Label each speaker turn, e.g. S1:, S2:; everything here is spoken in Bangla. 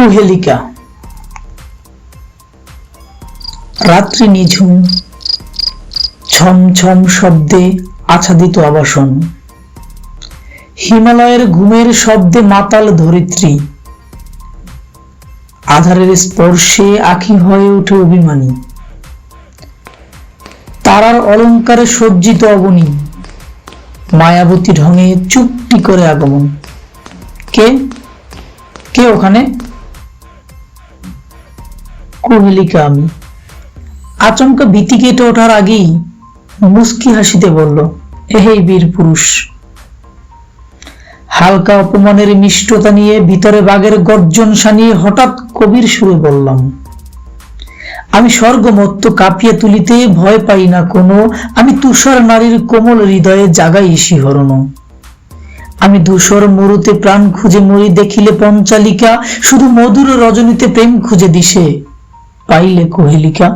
S1: কুহেলিকা। রাত্রি নিঝুম ছম ছম শব্দে আচ্ছাদিত আবাসন। হিমালয়ের ঘুমের শব্দে মাতাল ধরিত্রী। আধারের স্পর্শে আখি হয়ে ওঠে অভিমানী। তারার অলঙ্কারে সজ্জিত অবনী। মায়াবতী ঢঙে চুপটি করে আগমন। কে? কে ওখানে? কোহেলিকা আমি আচমকা ভীতি কেটে ওঠার আগেই মুস্কি হাসিতে বলল এহেই বীর পুরুষ। হালকা অপমানের মিষ্টতা নিয়ে ভিতরে বাঘের গর্জন শানিয়ে হঠাৎ কবির সুরে বললাম, আমি স্বর্গমত্ত কাঁপিয়ে তুলিতে ভয় পাই না কোনো, আমি তুষার নারীর কোমল হৃদয়ে জাগাই শিহরণ আমি ধূসর মরুতে প্রাণ খুঁজে মরি দেখিলে পঞ্চালিকা, শুধু মধুর রজনীতে প্রেম খুঁজে দিশে। পাইলে কোহেলিকা